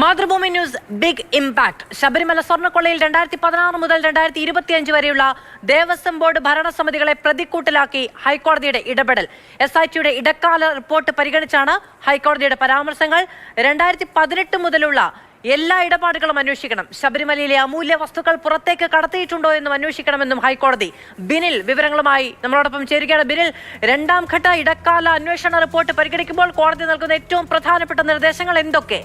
Mathrubhumi news big impact. Sabarimala സ്വർണക്കൊള്ളയിൽ രണ്ടായിരത്തി പതിനാറ് മുതൽ രണ്ടായിരത്തി ഇരുപത്തിയഞ്ച് വരെയുള്ള ദേവസ്വം ബോർഡ് ഭരണസമിതികളെ പ്രതിക്കൂട്ടിലാക്കി ഹൈക്കോടതിയുടെ ഇടപെടൽ. എസ് ഐ ടിയുടെ ഇടക്കാല റിപ്പോർട്ട് പരിഗണിച്ചാണ് ഹൈക്കോടതിയുടെ പരാമർശങ്ങൾ. രണ്ടായിരത്തി പതിനെട്ട് മുതലുള്ള എല്ലാ ഇടപാടുകളും അന്വേഷിക്കണം. ശബരിമലയിലെ അമൂല്യ വസ്തുക്കൾ പുറത്തേക്ക് കടത്തിയിട്ടുണ്ടോ എന്നും അന്വേഷിക്കണമെന്നും ഹൈക്കോടതി. ബിനിൽ വിവരങ്ങളുമായി നമ്മളോടൊപ്പം ചേരുകയാണ്. ബിനിൽ രണ്ടാം ഘട്ട ഇടക്കാല അന്വേഷണ റിപ്പോർട്ട് പരിഗണിക്കുമ്പോൾ കോടതി നൽകുന്ന ഏറ്റവും പ്രധാനപ്പെട്ട നിർദ്ദേശങ്ങൾ എന്തൊക്കെ?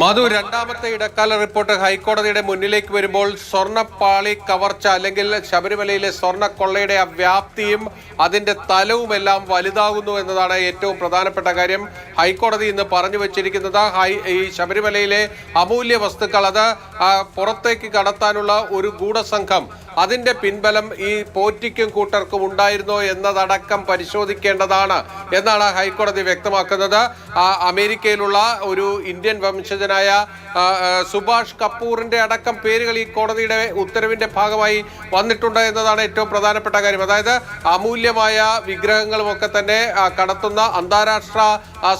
മധു രണ്ടാമത്തെ ഇടക്കാല റിപ്പോർട്ട് ഹൈക്കോടതിയുടെ മുന്നിലേക്ക് വരുമ്പോൾ സ്വർണപ്പാളി കവർച്ച അല്ലെങ്കിൽ ശബരിമലയിലെ സ്വർണ കൊള്ളയുടെ ആ വ്യാപ്തിയും അതിന്റെ തലവുമെല്ലാം വലുതാകുന്നു എന്നതാണ് ഏറ്റവും പ്രധാനപ്പെട്ട കാര്യം. ഹൈക്കോടതി ഇന്ന് പറഞ്ഞു വെച്ചിരിക്കുന്നത് ഹൈ ഈ ശബരിമലയിലെ അമൂല്യ വസ്തുക്കൾ അത് പുറത്തേക്ക് കടത്താനുള്ള ഒരു ഗൂഢസംഘം അതിന്റെ പിൻബലം ഈ പോറ്റിക്കും കൂട്ടർക്കും ഉണ്ടായിരുന്നോ എന്നതടക്കം പരിശോധിക്കേണ്ടതാണ് എന്നാണ് ഹൈക്കോടതി വ്യക്തമാക്കുന്നത്. അമേരിക്കയിലുള്ള ഒരു ഇന്ത്യൻ വംശജനായ സുഭാഷ് കപൂറിന്റെ അടക്കം പേരുകൾ ഈ കോടതിയുടെ ഉത്തരവിന്റെ ഭാഗമായി വന്നിട്ടുണ്ട് എന്നതാണ് ഏറ്റവും പ്രധാനപ്പെട്ട കാര്യം. അതായത് അമൂല്യമായ വിഗ്രഹങ്ങളും ഒക്കെ തന്നെ കടത്തുന്ന അന്താരാഷ്ട്ര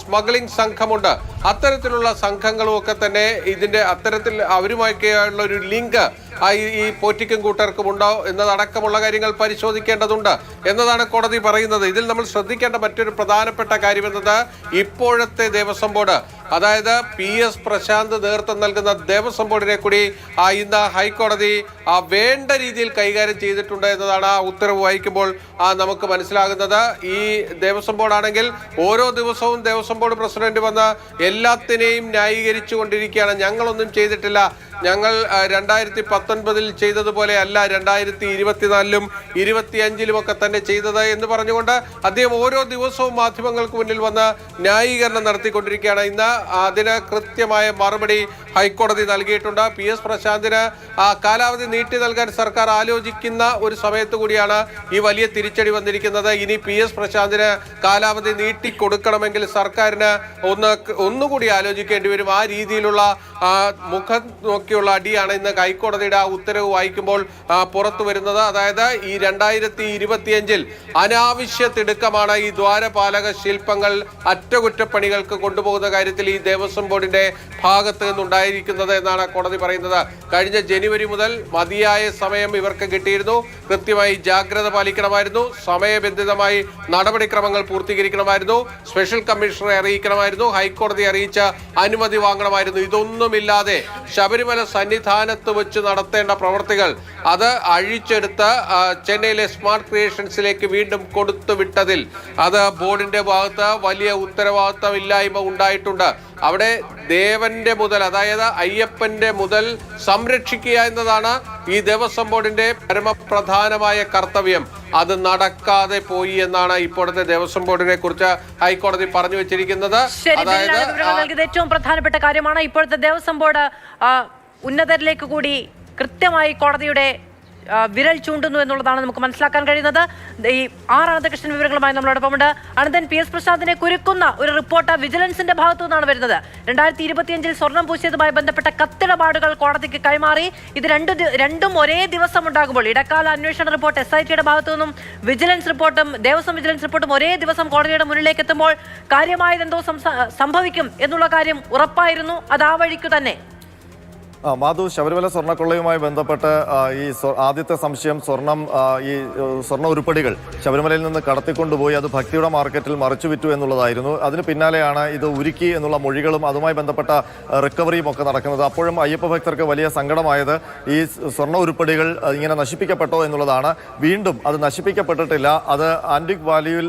സ്മഗ്ലിംഗ് സംഘമുണ്ട്. അത്തരത്തിലുള്ള സംഘങ്ങളും ഒക്കെ തന്നെ ഇതിന്റെ അത്തരത്തിൽ അവരുമായിട്ടുള്ള ഒരു ലിങ്ക് ഈ- പോറ്റിക്കും കൂട്ടർക്കും ഉണ്ടോ എന്നതടക്കമുള്ള കാര്യങ്ങൾ പരിശോധിക്കേണ്ടതുണ്ട് എന്നതാണ് കോടതി പറയുന്നത്. ഇതിൽ നമ്മൾ ശ്രദ്ധിക്കേണ്ട മറ്റൊരു പ്രധാനപ്പെട്ട കാര്യം എന്നത് ഇപ്പോഴത്തെ ദേവസ്വം ബോർഡ്. അതായത് പി എസ് പ്രശാന്ത് നേതൃത്വം നൽകുന്ന ദേവസ്വം ബോർഡിനെ കൂടി ആ ഇന്ന് ഹൈക്കോടതി ആ വേണ്ട രീതിയിൽ കൈകാര്യം ചെയ്തിട്ടുണ്ട് എന്നതാണ് ആ ഉത്തരവ് വായിക്കുമ്പോൾ നമുക്ക് മനസ്സിലാകുന്നത്. ഈ ദേവസ്വം ബോർഡാണെങ്കിൽ ഓരോ ദിവസവും ദേവസ്വം ബോർഡ് പ്രസിഡന്റ് വന്ന് എല്ലാത്തിനെയും ന്യായീകരിച്ചു കൊണ്ടിരിക്കുകയാണ് ഞങ്ങളൊന്നും ചെയ്തിട്ടില്ല. ഞങ്ങൾ രണ്ടായിരത്തി പത്തൊൻപതിൽ ചെയ്തതുപോലെ അല്ല രണ്ടായിരത്തി ഇരുപത്തിനാലിലും ഇരുപത്തിയഞ്ചിലും ഒക്കെ തന്നെ ചെയ്തത് എന്ന് പറഞ്ഞുകൊണ്ട് അദ്ദേഹം ഓരോ ദിവസവും മാധ്യമങ്ങൾക്ക് മുന്നിൽ വന്ന് ന്യായീകരണം നടത്തിക്കൊണ്ടിരിക്കുകയാണ്. ഇന്ന് അതിന് കൃത്യമായ മറുപടി ഹൈക്കോടതി നൽകിയിട്ടുണ്ട്. പി എസ് പ്രശാന്തിന് കാലാവധി നീട്ടി നൽകാൻ സർക്കാർ ആലോചിക്കുന്ന ഒരു സമയത്ത് കൂടിയാണ് ഈ വലിയ തിരിച്ചടി വന്നിരിക്കുന്നത്. ഇനി പി എസ് പ്രശാന്തിന് കാലാവധി നീട്ടി കൊടുക്കണമെങ്കിൽ സർക്കാരിന് ഒന്ന് ഒന്നുകൂടി ആലോചിക്കേണ്ടി വരും. ആ രീതിയിലുള്ള മുഖം നോക്കിയുള്ള അടിയാണ് ഇന്ന് ഹൈക്കോടതിയുടെ ആ ഉത്തരവ് വായിക്കുമ്പോൾ പുറത്തു വരുന്നത്. അതായത് ഈ രണ്ടായിരത്തി ഇരുപത്തിയഞ്ചിൽ അനാവശ്യ തിടുക്കമാണ് ഈ ദ്വാരപാലക ശില്പങ്ങൾ അറ്റകുറ്റപ്പണികൾക്ക് കൊണ്ടുപോകുന്ന കാര്യത്തിൽ ഈ ദേവസ്വം ബോർഡിന്റെ ഭാഗത്ത് നിന്നുണ്ടായിരിക്കുന്നത് എന്നാണ് കോടതി പറയുന്നത്. കഴിഞ്ഞ ജനുവരി മുതൽ മതിയായ സമയം ഇവർക്ക് കിട്ടിയിരുന്നു. കൃത്യമായി ജാഗ്രത പാലിക്കണമായിരുന്നു. സമയബന്ധിതമായി നടപടിക്രമങ്ങൾ പൂർത്തീകരിക്കണമായിരുന്നു. സ്പെഷ്യൽ കമ്മീഷണറെ അറിയിക്കണമായിരുന്നു. ഹൈക്കോടതി അറിയിച്ച അനുമതി വാങ്ങണമായിരുന്നു. ഇതൊന്നുമില്ലാതെ ശബരിമല സന്നിധാനത്ത് വെച്ച് നടത്തേണ്ട പ്രവർത്തികൾ അത് അഴിച്ചെടുത്ത് ചെന്നൈയിലെ സ്മാർട്ട് ക്രിയേഷൻസിലേക്ക് വീണ്ടും കൊടുത്തു വിട്ടതിൽ അത് ബോർഡിന്റെ ഭാഗത്ത് വലിയ ഉത്തരവാദിത്തമില്ലായ്മ ഉണ്ടായിട്ടുണ്ട്. അവിടെ ദേവന്റെ മുതൽ അതായത് അയ്യപ്പന്റെ മുതൽ സംരക്ഷിക്കുക എന്നതാണ് ഈ ദേവസ്വം ബോർഡിന്റെ പരമപ്രധാനമായ കർത്തവ്യം. അത് നടക്കാതെ പോയി എന്നാണ് ഇപ്പോഴത്തെ ദേവസ്വം ബോർഡിനെ കുറിച്ച് ഹൈക്കോടതി പറഞ്ഞു വെച്ചിരിക്കുന്നത്. അതായത് ഏറ്റവും പ്രധാനപ്പെട്ട കാര്യമാണ് ഇപ്പോഴത്തെ ദേവസ്വം ബോർഡ് ഉന്നതരിലേക്ക് കൂടി കൃത്യമായി കോടതിയുടെ വിരൽ ചൂണ്ടുന്നു എന്നുള്ളതാണ് നമുക്ക് മനസ്സിലാക്കാൻ കഴിയുന്നത്. ഈ ആർ അനന്തകൃഷ്ണൻ വിവരങ്ങളുമായി നമ്മളോടൊപ്പമുണ്ട്. അനന്തൻ പി എസ് പ്രശാന്തിനെ കുരുക്കുന്ന ഒരു റിപ്പോർട്ട് വിജിലൻസിന്റെ ഭാഗത്തു നിന്നാണ് വരുന്നത്. രണ്ടായിരത്തി ഇരുപത്തിയഞ്ചിൽ സ്വർണം പൂശിയതുമായി ബന്ധപ്പെട്ട കത്തിടപാടുകൾ കോടതിക്ക് കൈമാറി. ഇത് രണ്ടു രണ്ടും ഒരേ ദിവസം ഉണ്ടാകുമ്പോൾ ഇടക്കാല അന്വേഷണ റിപ്പോർട്ട് എസ് ഐ ടിയുടെ ഭാഗത്തു നിന്നും വിജിലൻസ് റിപ്പോർട്ടും ദേവസ്വം വിജിലൻസ് റിപ്പോർട്ടും ഒരേ ദിവസം കോടതിയുടെ മുന്നിലേക്ക് എത്തുമ്പോൾ കാര്യമായതെന്തോ സംഭവിക്കും എന്നുള്ള കാര്യം ഉറപ്പായിരുന്നു. അത് ആ വഴിക്കു തന്നെ. മാധു ശബരിമല സ്വർണക്കൊള്ളയുമായി ബന്ധപ്പെട്ട് ഈ ആദ്യത്തെ സംശയം സ്വർണം ഈ സ്വർണ ഉരുപ്പടികൾ ശബരിമലയിൽ നിന്ന് കടത്തിക്കൊണ്ടുപോയി അത് ഭക്തിയുടെ മാർക്കറ്റിൽ മറിച്ചു വിറ്റു എന്നുള്ളതായിരുന്നു. അതിന് പിന്നാലെയാണ് ഇത് ഉരുക്കി എന്നുള്ള മൊഴികളും അതുമായി ബന്ധപ്പെട്ട റിക്കവറിയും ഒക്കെ നടക്കുന്നത്. അപ്പോഴും അയ്യപ്പ ഭക്തർക്ക് വലിയ സങ്കടമായത് ഈ സ്വർണ ഉരുപ്പടികൾ ഇങ്ങനെ നശിപ്പിക്കപ്പെട്ടോ എന്നുള്ളതാണ്. വീണ്ടും അത് നശിപ്പിക്കപ്പെട്ടിട്ടില്ല. അത് ആന്റിക് വാല്യൂവിൽ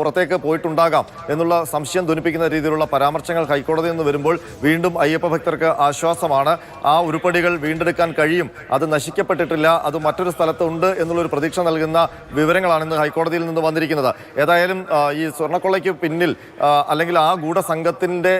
പുറത്തേക്ക് പോയിട്ടുണ്ടാകാം എന്നുള്ള സംശയം ധ്വനിപ്പിക്കുന്ന രീതിയിലുള്ള പരാമർശങ്ങൾ ഹൈക്കോടതിയിൽ നിന്ന് വരുമ്പോൾ വീണ്ടും അയ്യപ്പ ഭക്തർക്ക് ആശ്വാസമാണ്. ആ ഉരുപ്പടികൾ വീണ്ടെടുക്കാൻ കഴിയും. അത് നശിക്കപ്പെട്ടിട്ടില്ല. അത് മറ്റൊരു സ്ഥലത്ത് ഉണ്ട് എന്നുള്ളൊരു പ്രതീക്ഷ നൽകുന്ന വിവരങ്ങളാണ് ഇന്ന് ഹൈക്കോടതിയിൽ നിന്ന് വന്നിരിക്കുന്നത്. ഏതായാലും ഈ സ്വർണക്കൊള്ളയ്ക്ക് പിന്നിൽ അല്ലെങ്കിൽ ആ ഗൂഢസംഘത്തിന്റെ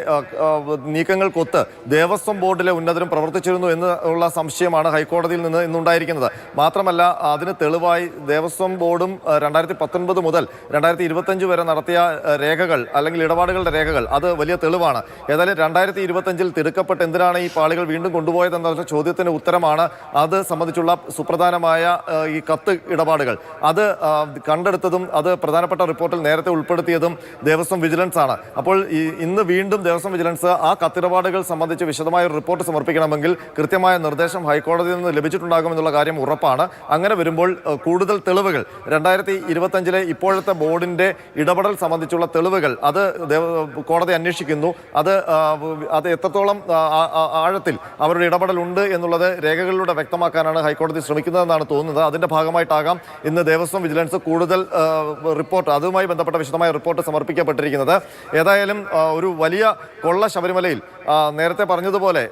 നീക്കങ്ങൾക്കൊത്ത് ദേവസ്വം ബോർഡിലെ ഉന്നതരും പ്രവർത്തിച്ചിരുന്നു എന്നുള്ള സംശയമാണ് ഹൈക്കോടതിയിൽ നിന്ന് ഇന്നുണ്ടായിരിക്കുന്നത്. മാത്രമല്ല അതിന് തെളിവായി ദേവസ്വം ബോർഡും രണ്ടായിരത്തി പത്തൊൻപത് മുതൽ രണ്ടായിരത്തി ഇരുപത്തഞ്ച് വരെ നടത്തിയ രേഖകൾ അല്ലെങ്കിൽ ഇടപാടുകളുടെ രേഖകൾ. അത് വലിയ തെളിവാണ്. ഏതായാലും രണ്ടായിരത്തി ഇരുപത്തഞ്ചിൽ തിടുക്കപ്പെട്ട് എന്തിനാണ് ഈ പാളികൾ വീണ്ടും കൊണ്ടുപോകുന്നത് കൊണ്ടുപോയതെന്ന ചോദ്യത്തിന് ഉത്തരമാണ്. അത് സംബന്ധിച്ചുള്ള സുപ്രധാനമായ ഈ കത്ത് ഇടപാടുകൾ. അത് കണ്ടെടുത്തതും അത് പ്രധാനപ്പെട്ട റിപ്പോർട്ടിൽ നേരത്തെ ഉൾപ്പെടുത്തിയതും ദേവസ്വം വിജിലൻസ് ആണ്. അപ്പോൾ ഇന്ന് വീണ്ടും ദേവസ്വം വിജിലൻസ് ആ കത്തിടപാടുകൾ സംബന്ധിച്ച് വിശദമായ ഒരു റിപ്പോർട്ട് സമർപ്പിക്കണമെങ്കിൽ കൃത്യമായ നിർദ്ദേശം ഹൈക്കോടതിയിൽ നിന്ന് ലഭിച്ചിട്ടുണ്ടാകുമെന്നുള്ള കാര്യം ഉറപ്പാണ്. അങ്ങനെ വരുമ്പോൾ കൂടുതൽ തെളിവുകൾ. രണ്ടായിരത്തി ഇരുപത്തഞ്ചിലെ ഇപ്പോഴത്തെ ബോർഡിന്റെ ഇടപെടൽ സംബന്ധിച്ചുള്ള തെളിവുകൾ അത് കോടതി അന്വേഷിക്കുന്നു. അത് അത് എത്രത്തോളം ആഴത്തിൽ അവരുടെ ഇടപെടൽ ഉണ്ട് എന്നുള്ളത് രേഖകളിലൂടെ വ്യക്തമാക്കാനാണ് ഹൈക്കോടതി ശ്രമിക്കുന്നതെന്നാണ് തോന്നുന്നത്. അതിന്റെ ഭാഗമായിട്ടാകാം ഇന്ന് ദേവസ്വം വിജിലൻസ് കൂടുതൽ റിപ്പോർട്ട് അതുമായി ബന്ധപ്പെട്ട വിശദമായ റിപ്പോർട്ട് സമർപ്പിക്കപ്പെട്ടിരിക്കുന്നത്. ഏതായാലും ഒരു വലിയ കൊള്ള ശബരിമലയിൽ നേരത്തെ പറഞ്ഞതുപോലെ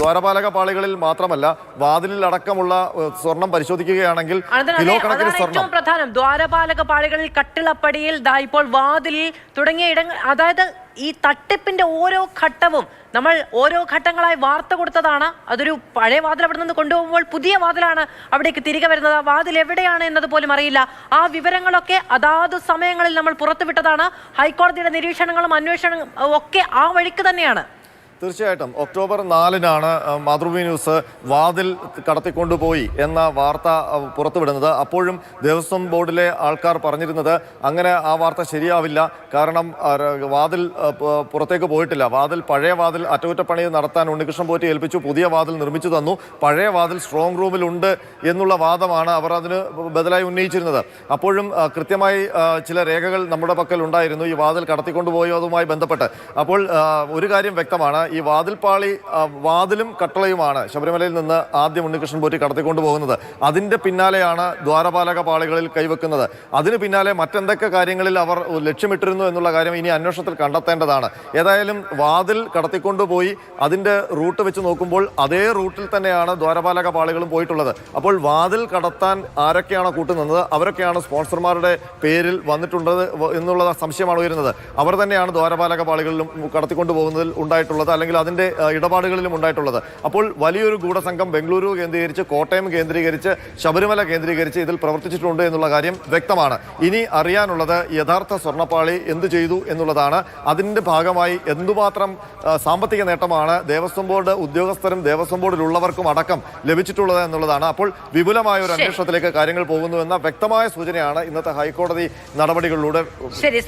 ദ്വാരപാലക പാളികളിൽ മാത്രമല്ല വാതിലിൽ അടക്കമുള്ള സ്വർണം പരിശോധിക്കുകയാണെങ്കിൽ അതാണ് കിലോ കണക്കിന് സ്വർണം. ഏറ്റവും പ്രധാനം. ദ്വാരപാലക പാളികളിൽ കട്ടിളപ്പടിയിൽ ഇപ്പോൾ വാതിലിൽ തുടങ്ങിയ ഇടങ്ങൾ അതായത് ഈ തട്ടിപ്പിന്റെ ഓരോ ഘട്ടവും നമ്മൾ ഓരോ ഘട്ടങ്ങളായി വാർത്ത കൊടുത്തതാണ്. അതൊരു പഴയ വാതിൽ അവിടെ നിന്ന് കൊണ്ടുപോകുമ്പോൾ പുതിയ വാതിലാണ് അവിടേക്ക് തിരികെ വരുന്നത്. ആ വാതിൽ എവിടെയാണ് എന്നത് പോലും അറിയില്ല. ആ വിവരങ്ങളൊക്കെ അതാത് സമയങ്ങളിൽ നമ്മൾ പുറത്തുവിട്ടതാണ്. ഹൈക്കോടതിയുടെ നിരീക്ഷണങ്ങളും അന്വേഷണങ്ങളും ഒക്കെ ആ വഴിക്ക് തന്നെയാണ്. തീർച്ചയായിട്ടും. ഒക്ടോബർ നാലിനാണ് മാതൃഭൂമി ന്യൂസ് വാതിൽ കടത്തിക്കൊണ്ടുപോയി എന്ന വാർത്ത പുറത്തുവിടുന്നത്. അപ്പോഴും ദേവസ്വം ബോർഡിലെ ആൾക്കാർ പറഞ്ഞിരുന്നത് അങ്ങനെ ആ വാർത്ത ശരിയാവില്ല. കാരണം വാതിൽ പുറത്തേക്ക് പോയിട്ടില്ല. വാതിൽ പഴയ വാതിൽ അറ്റകുറ്റപ്പണി നടത്താൻ ഉണ്ണികൃഷ്ണൻ പോറ്റി ഏൽപ്പിച്ചു. പുതിയ വാതിൽ നിർമ്മിച്ചു തന്നു. പഴയ വാതിൽ സ്ട്രോങ് റൂമിലുണ്ട് എന്നുള്ള വാദമാണ് അവർ അതിന് ബദലായി ഉന്നയിച്ചിരുന്നത്. അപ്പോഴും കൃത്യമായി ചില രേഖകൾ നമ്മുടെ പക്കൽ ഉണ്ടായിരുന്നു. ഈ വാതിൽ കടത്തിക്കൊണ്ടുപോയതുമായി ബന്ധപ്പെട്ട്. അപ്പോൾ ഒരു കാര്യം വ്യക്തമാണ്. ഈ വാതിൽപ്പാളി വാതിലും കട്ടളയുമാണ് ശബരിമലയിൽ നിന്ന് ആദ്യം ഉണ്ണികൃഷ്ണൻ പോറ്റി കടത്തിക്കൊണ്ടു പോകുന്നത്. അതിന്റെ പിന്നാലെയാണ് ദ്വാരപാലക പാളികളിൽ കൈവെക്കുന്നത്. അതിന് പിന്നാലെ മറ്റെന്തൊക്കെ കാര്യങ്ങളിൽ അവർ ലക്ഷ്യമിട്ടിരുന്നു എന്നുള്ള കാര്യം ഇനി അന്വേഷണത്തിൽ കണ്ടെത്തേണ്ടതാണ്. ഏതായാലും വാതിൽ കടത്തിക്കൊണ്ടുപോയി അതിന്റെ റൂട്ട് വെച്ച് നോക്കുമ്പോൾ അതേ റൂട്ടിൽ തന്നെയാണ് ദ്വാരപാലക പാളികളും പോയിട്ടുള്ളത്. അപ്പോൾ വാതിൽ കടത്താൻ ആരൊക്കെയാണ് കൂട്ടുനിന്നത്? അവരൊക്കെയാണ് സ്പോൺസർമാരുടെ പേരിൽ വന്നിട്ടുള്ളത് എന്നുള്ള സംശയമാണ് ഉയരുന്നത്. അവർ തന്നെയാണ് ദ്വാരപാലക പാളികളിലും കടത്തിക്കൊണ്ടു പോകുന്നതിൽ ഉണ്ടായിട്ടുള്ളത്. അല്ലെങ്കിൽ അതിന്റെ ഇടപാടുകളിലും ഉണ്ടായിട്ടുള്ളത്. അപ്പോൾ വലിയൊരു ഗൂഢസംഘം ബംഗളൂരു കേന്ദ്രീകരിച്ച് കോട്ടയം കേന്ദ്രീകരിച്ച് ശബരിമല കേന്ദ്രീകരിച്ച് ഇതിൽ പ്രവർത്തിച്ചിട്ടുണ്ട് എന്നുള്ള കാര്യം വ്യക്തമാണ്. ഇനി അറിയാനുള്ളത് യഥാർത്ഥ സ്വർണപ്പാളി എന്ത് ചെയ്തു എന്നുള്ളതാണ്. അതിന്റെ ഭാഗമായി എന്തുമാത്രം സാമ്പത്തിക നേട്ടമാണ് ദേവസ്വം ബോർഡ് ഉദ്യോഗസ്ഥരും ദേവസ്വം ബോർഡിലുള്ളവർക്കും അടക്കം ലഭിച്ചിട്ടുള്ളത് എന്നുള്ളതാണ്. അപ്പോൾ വിപുലമായ ഒരു അന്വേഷണത്തിലേക്ക് കാര്യങ്ങൾ പോകുന്നു എന്ന വ്യക്തമായ സൂചനയാണ് ഇന്നത്തെ ഹൈക്കോടതി നടപടികളിലൂടെ ശരി.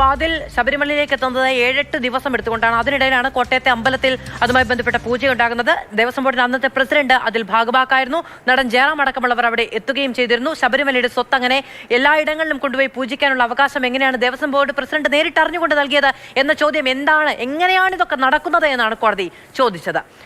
വാതിൽ ശബരിമലയിലേക്ക് എത്തുന്നത് ഏഴെട്ട് ദിവസം എടുത്തുകൊണ്ടാണ്. അതിനിടയിലാണ് കോട്ടയത്തെ അമ്പലത്തിൽ അതുമായി ബന്ധപ്പെട്ട പൂജ ഉണ്ടാകുന്നത്. ദേവസ്വം ബോർഡിന്റെ അന്നത്തെ പ്രസിഡന്റ് അതിൽ ഭാഗമാക്കായിരുന്നു നടൻ ജയറാം അടക്കമുള്ളവർ അവിടെ എത്തുകയും ചെയ്തിരുന്നു. ശബരിമലയുടെ സ്വത്ത് അങ്ങനെ എല്ലായിടങ്ങളിലും കൊണ്ടുപോയി പൂജിക്കാനുള്ള അവകാശം എങ്ങനെയാണ് ദേവസ്വം ബോർഡ് പ്രസിഡന്റ് നേരിട്ട് അറിഞ്ഞുകൊണ്ട് നൽകിയത് എന്ന ചോദ്യം എന്താണ് എങ്ങനെയാണ് ഇതൊക്കെ നടക്കുന്നത് എന്നാണ് കോടതി ചോദിച്ചത്.